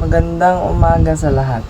Magandang umaga sa lahat.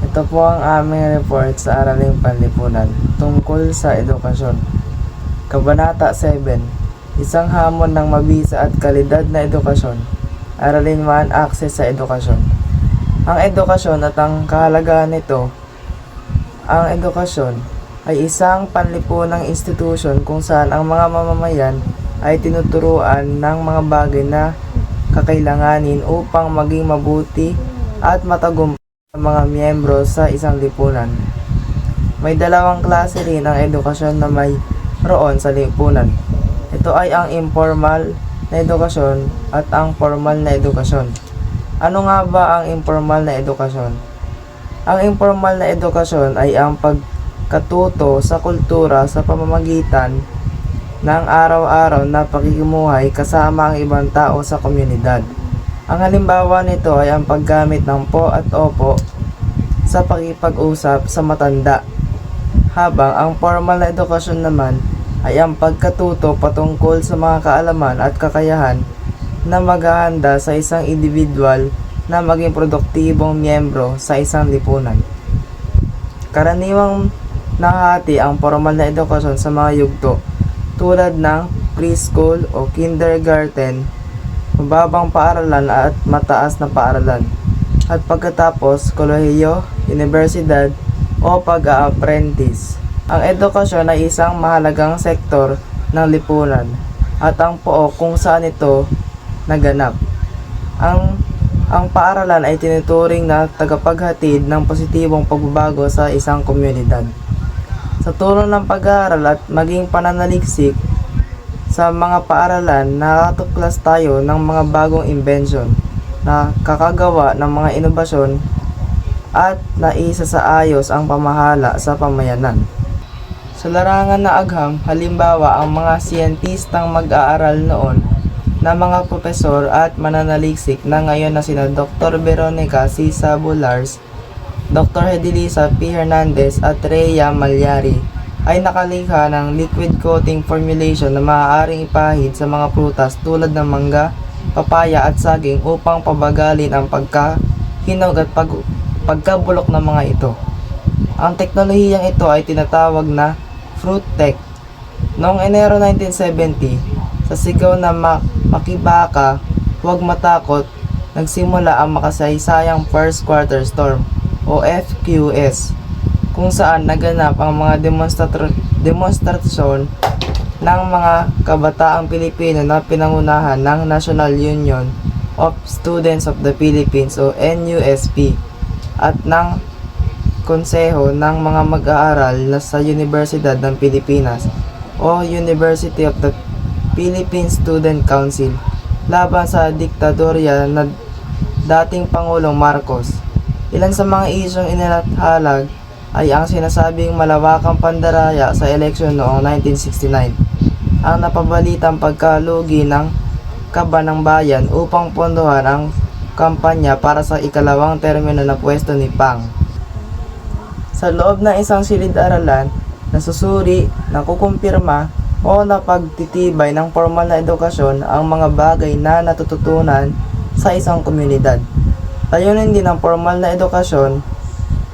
Ito po ang aming report sa Araling Panlipunan tungkol sa edukasyon. Kabanata 7. Isang hamon ng mabisa at kalidad na edukasyon. Aralin 1. Access sa edukasyon. Ang edukasyon at ang kahalagahan nito. Ang edukasyon ay isang panlipunang institusyon kung saan ang mga mamamayan ay tinuturuan ng mga bagay na kakailanganin upang maging mabuti at matagumpay ang mga miyembro sa isang lipunan. May dalawang klase rin ang edukasyon na may roon sa lipunan. Ito ay ang informal na edukasyon at ang formal na edukasyon. Ano nga ba ang informal na edukasyon? Ang informal na edukasyon ay ang pagkatuto sa kultura sa pamamagitan ng araw-araw na pakikimuhay kasama ang ibang tao sa komunidad. Ang halimbawa nito ay ang paggamit ng po at opo sa pakipag-usap sa matanda. Habang ang formal na edukasyon naman ay ang pagkatuto patungkol sa mga kaalaman at kakayahan na maghahanda sa isang individual na maging produktibong miyembro sa isang lipunan. Karaniwang nahati ang formal na edukasyon sa mga yugto tulad ng preschool o kindergarten, mababang paaralan at mataas na paaralan. At pagkatapos, kolehiyo, universidad o pag-a-apprentice. Ang edukasyon ay isang mahalagang sektor ng lipunan at ang pook kung saan ito naganap. Ang ang paaralan ay tinuturing na tagapaghatid ng positibong pagbabago sa isang komunidad. Sa tulong ng pag-aaral at maging pananaliksik sa mga paaralan, nakatuklas tayo ng mga bagong invention na kakagawa ng mga inobasyon at naisa sa ayos ang pamahala sa pamayanan. Sa larangan na agham, halimbawa ang mga siyentistang mag-aaral noon na mga profesor at mananaliksik na ngayon na sina Dr. Veronica C. Sabulars, Dr. Hedilisa P. Hernandez at Rhea Malyari ay nakalikha ng liquid coating formulation na maaaring ipahid sa mga prutas tulad ng mangga, papaya at saging upang pabagalin ang pagkahinog at pag pagkabulok ng mga ito. Ang teknolohiyang ito ay tinatawag na fruit tech. Noong Enero 1970, sa sigaw na ma- makibaka, huwag matakot, nagsimula ang makasaysayang first quarter storm o FQS kung saan naganap ang mga demonstrasyon ng mga kabataang Pilipino na pinangunahan ng National Union of Students of the Philippines o NUSP at ng konseho ng mga mag-aaral na sa Universidad ng Pilipinas o University of the Philippine Student Council laban sa diktadorya na dating Pangulong Marcos. Ilan sa mga isyong inilathalag ay ang sinasabing malawakang pandaraya sa eleksyon noong 1969, ang napabalitang pagkalugi ng kaba ng bayan upang pondohan ang kampanya para sa ikalawang termino na pwesto ni Pang. Sa loob ng isang silid-aralan, nasusuri, nakukumpirma o napagtitibay ng formal na edukasyon ang mga bagay na natututunan sa isang komunidad. Layunin din ng formal na edukasyon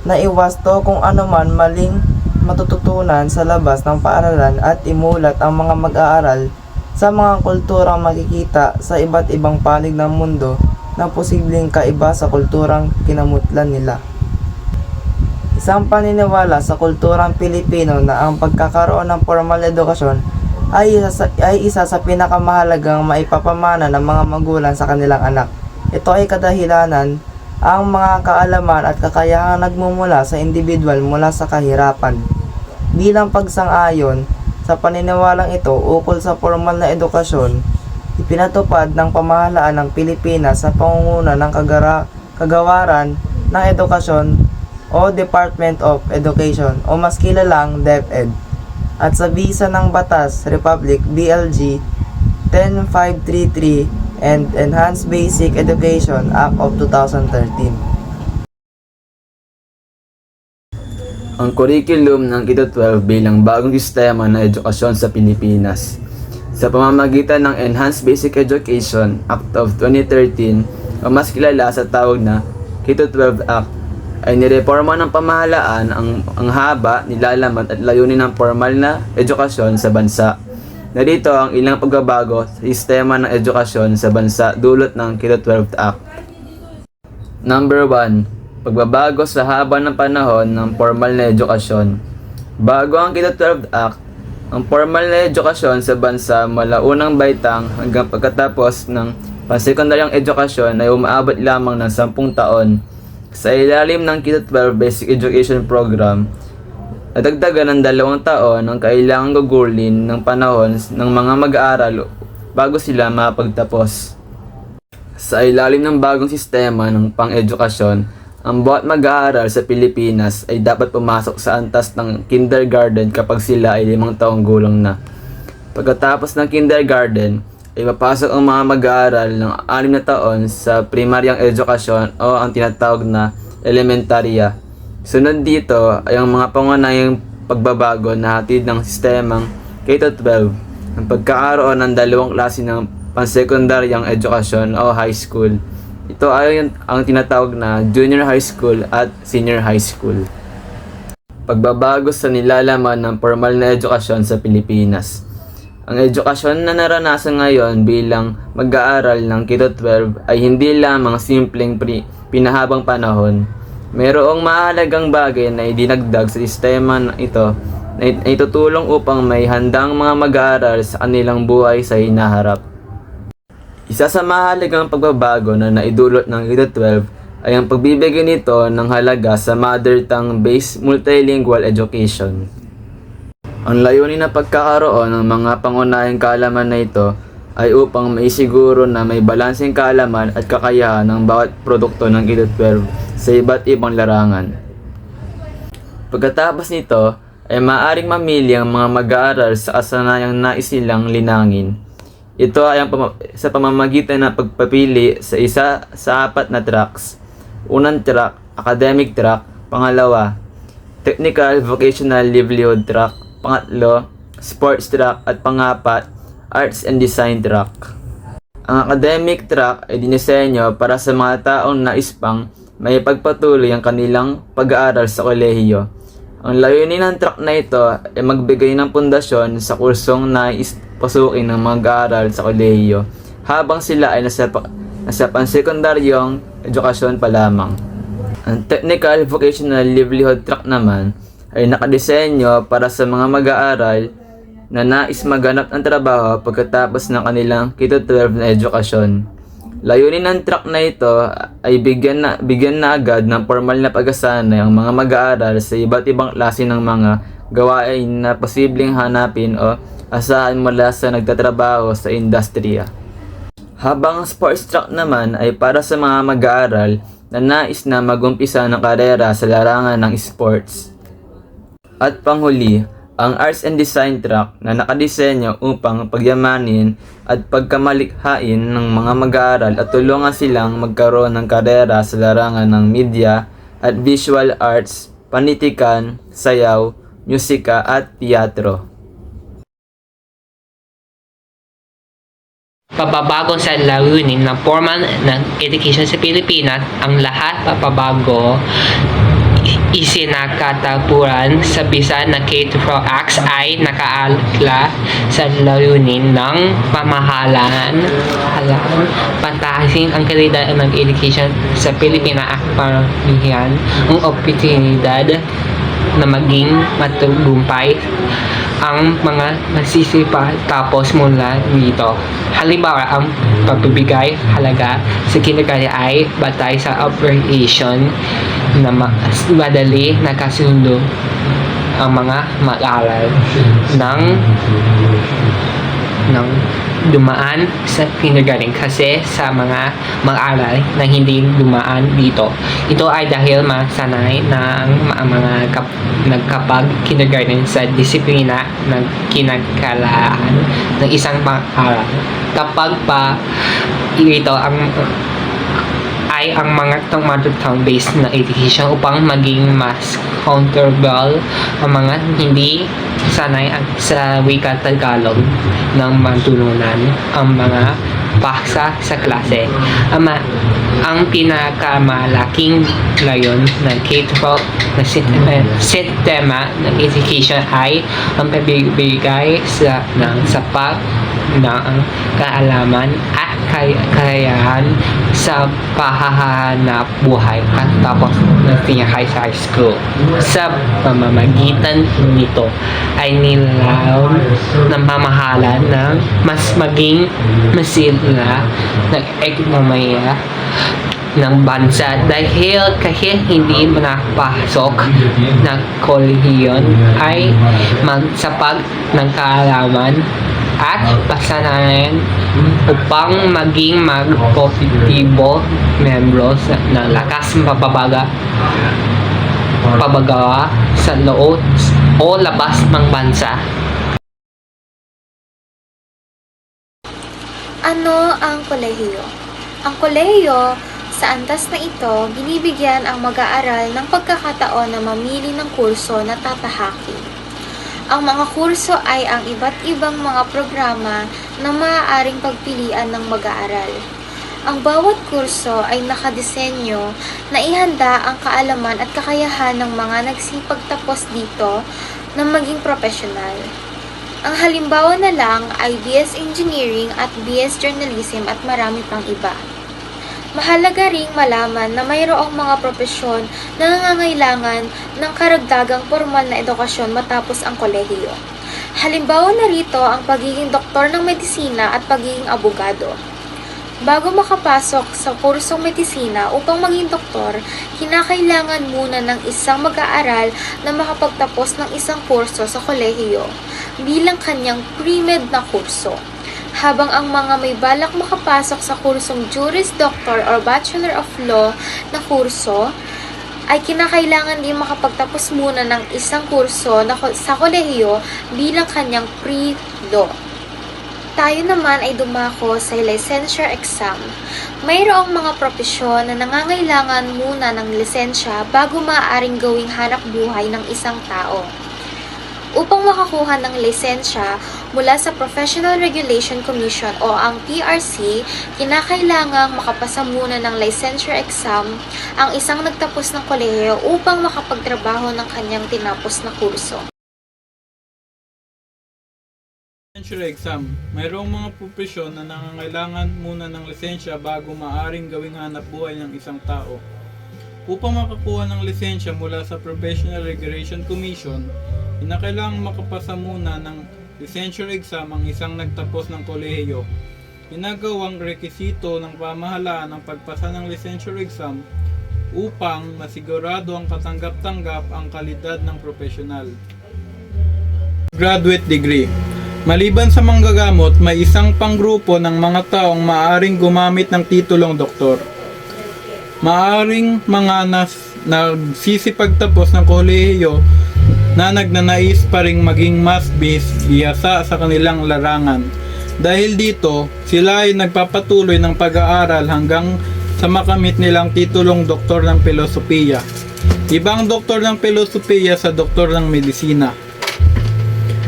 na iwasto kung anuman maling matututunan sa labas ng paaralan at imulat ang mga mag-aaral sa mga kulturang makikita sa iba't ibang panig ng mundo na posibleng kaiba sa kulturang kinamutlan nila. Isang paniniwala sa kulturang Pilipino na ang pagkakaroon ng formal edukasyon ay isa sa, ay isa sa pinakamahalagang maipapamana ng mga magulang sa kanilang anak. Ito ay kadahilanan ang mga kaalaman at kakayahan nagmumula sa individual mula sa kahirapan. Bilang pagsang-ayon sa paniniwalang ito ukol sa formal na edukasyon, ipinatupad ng pamahalaan ng Pilipinas sa pangunguna ng kagara, kagawaran ng edukasyon o Department of Education o mas kilalang DepEd at sa bisa ng Batas Republic BLG 10533 and Enhanced Basic Education Act of 2013. ang curriculum ng Kito 12 bilang bagong sistema ng edukasyon sa Pilipinas. Sa pamamagitan ng Enhanced Basic Education Act of 2013 o mas kilala sa tawag na K-12 Act ay nireforma ng pamahalaan ang, ang haba, nilalaman at layunin ng formal na edukasyon sa bansa. Narito ang ilang pagbabago sa sistema ng edukasyon sa bansa dulot ng K-12 Act. Number 1. Pagbabago sa haba ng panahon ng formal na edukasyon. Bago ang K-12 Act, ang formal na edukasyon sa bansa mula unang baitang hanggang pagkatapos ng pansekundaryang edukasyon ay umaabot lamang ng 10 taon. Sa ilalim ng K-12 Basic Education Program, nadagdagan ng dalawang taon ang kailangang gugulin ng panahon ng mga mag-aaral bago sila mapagtapos. Sa ilalim ng bagong sistema ng pang-edukasyon, ang bawat mag-aaral sa Pilipinas ay dapat pumasok sa antas ng kindergarten kapag sila ay limang taong gulang na. Pagkatapos ng kindergarten, ay papasok ang mga mag-aaral ng anim na taon sa primaryang edukasyon o ang tinatawag na elementarya. Sunod dito ang mga pangunahing pagbabago na hatid ng sistemang K-12, ang pagkakaroon ng dalawang klase ng pansekundaryang edukasyon o high school. Ito ay ang tinatawag na junior high school at senior high school. Pagbabago sa nilalaman ng formal na edukasyon sa Pilipinas. Ang edukasyon na naranasan ngayon bilang mag-aaral ng K-12 ay hindi lamang simpleng pri- pinahabang panahon. Merong mahalagang bagay na idinagdag sa sistema na ito na it- na itutulong upang may handang mga mag-aaral sa kanilang buhay sa hinaharap. Isa sa mahalagang pagbabago na naidulot ng K-12 ay ang pagbibigay nito ng halaga sa mother tongue-based multilingual education. Ang layunin na pagkakaroon ng mga pangunahing kaalaman na ito ay upang maisiguro na may balanseng kaalaman at kakayahan ng bawat produkto ng K-12 sa iba't ibang larangan. Pagkatapos nito, ay maaaring mamili ang mga mag-aaral sa kasanayang nais nilang linangin. Ito ay ang pama- sa pamamagitan ng pagpapili sa isa sa apat na tracks. Unang track, academic track. Pangalawa, technical vocational livelihood track. Pangatlo, sports track. At pangapat, arts and design track. Ang academic track ay dinisenyo para sa mga taong nais pang may pagpatuloy ang kanilang pag-aaral sa kolehiyo. Ang layunin ng track na ito ay magbigay ng pundasyon sa kursong nais pasukin ng mga aaral sa kolehiyo habang sila ay nasa, pa- nasa pansekundaryong edukasyon pa lamang. Ang Technical Vocational Livelihood Track naman ay nakadesenyo para sa mga mag-aaral na nais maganap ng trabaho pagkatapos ng kanilang K-12 na edukasyon. Layunin ng track na ito ay bigyan na, bigyan na agad ng formal na pag-asanay ang mga mag-aaral sa iba't ibang klase ng mga gawain na posibleng hanapin o asahan mula sa nagtatrabaho sa industriya. Habang ang sports track naman ay para sa mga mag-aaral na nais na magumpisa ng karera sa larangan ng sports. At panghuli, ang Arts and Design track na nakadisenyo upang pagyamanin at pagkamalikhain ng mga mag-aaral at tulungan silang magkaroon ng karera sa larangan ng media at visual arts, panitikan, sayaw, musika at teatro. pababago sa layunin ng formal ng education sa Pilipinas, ang lahat papabago isinakatapuran sa bisa na K-12 Acts ay nakaala sa layunin ng pamahalaan. Halaan patahasin ang kalidad ng education sa Pilipinas at pamilihan ang oportunidad na maging matagumpay ang mga magsisipa tapos mula dito. Halimbawa, ang pagbibigay halaga sa kindergarten ay batay sa operation na mas madali nakasundo ang mga mag-aaral ng ng dumaan sa kindergarten kasi sa mga mag-aaral na hindi dumaan dito. Ito ay dahil masanay ma- mga kap- nagkapag kindergarten sa disiplina ng kinakalaan ng isang mag-aaral. Kapag pa ito ang ay ang mga tong mother tongue based na education upang maging mas comfortable ang mga hindi sanay ang- sa wika Tagalog ng matulunan ang mga paksa sa klase. Ama, ang pinakamalaking layon ng K-12 na sistema, sistema ng education ay ang pagbibigay sa, ng sapat ng kaalaman at kay- kakayahan sa pahahanap buhay pagtapos ng senior high sa high school. Sa pamamagitan nito ay nilaon ng pamahalaan ng mas maging masila ng ekonomiya ng bansa dahil kahit hindi nakapasok ng kolehiyon ay magsapag ng kaalaman at pasanayan upang maging mag-positibo membro sa- ng lakas mapabaga pabagawa sa loob o labas ng bansa. Ano ang kolehiyo? Ang kolehiyo, sa antas na ito, binibigyan ang mag-aaral ng pagkakataon na mamili ng kurso na tatahakin. Ang mga kurso ay ang iba't ibang mga programa na maaaring pagpilian ng mag-aaral. Ang bawat kurso ay nakadesenyo na ihanda ang kaalaman at kakayahan ng mga nagsipagtapos dito na maging profesional. Ang halimbawa na lang ay BS Engineering at BS Journalism at marami pang iba. Mahalaga ring malaman na mayroong mga propesyon na nangangailangan ng karagdagang formal na edukasyon matapos ang kolehiyo. Halimbawa na rito ang pagiging doktor ng medisina at pagiging abogado. Bago makapasok sa kursong medisina upang maging doktor, kinakailangan muna ng isang mag-aaral na makapagtapos ng isang kurso sa kolehiyo bilang kanyang pre-med na kurso. Habang ang mga may balak makapasok sa kursong Juris Doctor or Bachelor of Law na kurso, ay kinakailangan din makapagtapos muna ng isang kurso na sa kolehiyo bilang kanyang pre-law. Tayo naman ay dumako sa licensure exam. Mayroong mga propesyon na nangangailangan muna ng lisensya bago maaaring gawing hanap buhay ng isang tao. Upang makakuha ng lisensya mula sa Professional Regulation Commission o ang PRC, kinakailangang makapasa muna ng licensure exam ang isang nagtapos ng kolehiyo upang makapagtrabaho ng kanyang tinapos na kurso. Licensure exam. Mayroong mga propesyon na nangangailangan muna ng lisensya bago maaring gawing hanap buhay ng isang tao. Upang makakuha ng lisensya mula sa Professional Regulation Commission, kinakailangan makapasa muna ng licensure exam ang isang nagtapos ng kolehiyo. Ginagawang rekisito ng pamahalaan ang pagpasa ng licensure exam upang masigurado ang katanggap-tanggap ang kalidad ng profesional. Graduate degree. Maliban sa manggagamot, may isang panggrupo ng mga taong maaring gumamit ng titulong doktor. Maaring mga nas, nagsisipagtapos ng kolehiyo na nagnanais pa ring maging mas bis iyasa sa kanilang larangan. Dahil dito, sila ay nagpapatuloy ng pag-aaral hanggang sa makamit nilang titulong doktor ng filosofiya. Ibang doktor ng filosofiya sa doktor ng medisina.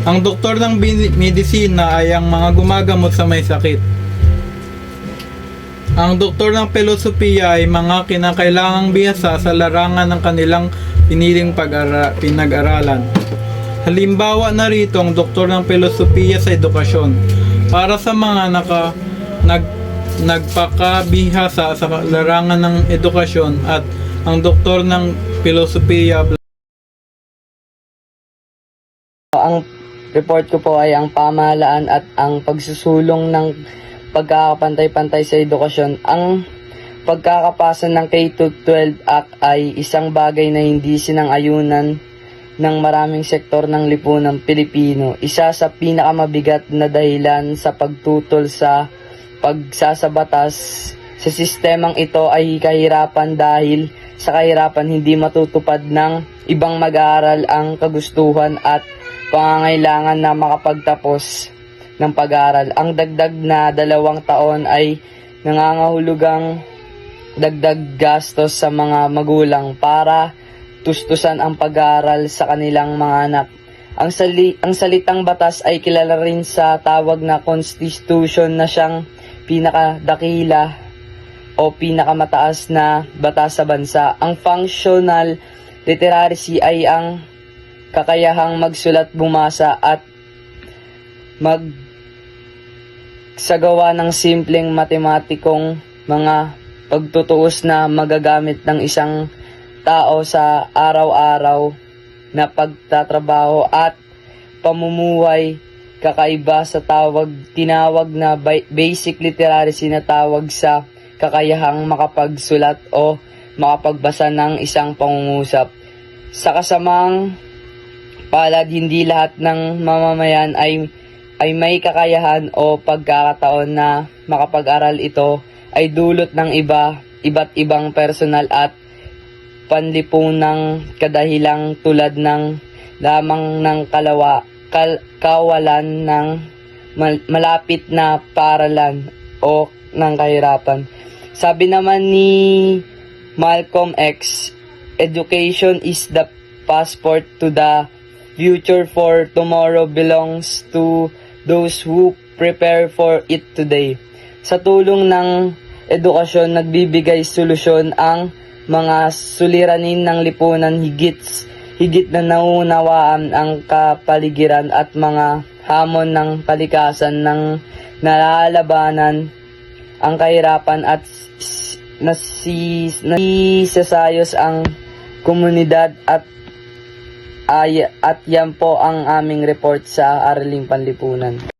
Ang doktor ng medisina ay ang mga gumagamot sa may sakit. Ang doktor ng filosofiya ay mga kinakailangang bihasa sa larangan ng kanilang piniling pag-ara- pinag-aralan. Halimbawa na rito ang doktor ng filosofiya sa edukasyon para sa mga naka nag nagpakabihasa sa larangan ng edukasyon at ang doktor ng filosofiya Ang report ko po ay ang pamahalaan at ang pagsusulong ng pagkakapantay-pantay sa edukasyon. Ang pagkakapasa ng K-12 Act ay isang bagay na hindi sinang-ayunan ng maraming sektor ng lipunang Pilipino. Isa sa pinakamabigat na dahilan sa pagtutol sa pagsasabatas sa sistemang ito ay kahirapan dahil sa kahirapan hindi matutupad ng ibang mag-aaral ang kagustuhan at pangangailangan na makapagtapos ng pag-aaral. Ang dagdag na dalawang taon ay nangangahulugang dagdag gastos sa mga magulang para tustusan ang pag-aaral sa kanilang mga anak. Ang, sali, ang salitang batas ay kilala rin sa tawag na constitution na siyang pinakadakila o pinakamataas na batas sa bansa. Ang functional literacy ay ang kakayahang magsulat, bumasa at mag sagawa ng simpleng matematikong mga pagtutuos na magagamit ng isang tao sa araw-araw na pagtatrabaho at pamumuhay kakaiba sa tawag tinawag na basic literacy na tawag sa kakayahang makapagsulat o makapagbasa ng isang pangungusap. Sa kasamang palad, hindi lahat ng mamamayan ay ay may kakayahan o pagkakataon na makapag-aral ito ay dulot ng iba, iba't ibang personal at panlipunang kadahilang tulad ng lamang ng kalawa, kal, kawalan ng mal- malapit na paralan o ng kahirapan. Sabi naman ni Malcolm X, education is the passport to the future for tomorrow belongs to those who prepare for it today. Sa tulong ng edukasyon, nagbibigay solusyon ang mga suliranin ng lipunan higit higit na naunawaan ang kapaligiran at mga hamon ng kalikasan ng nalalabanan ang kahirapan at nasisasayos ang komunidad at ay, at yan po ang aming report sa Araling Panlipunan.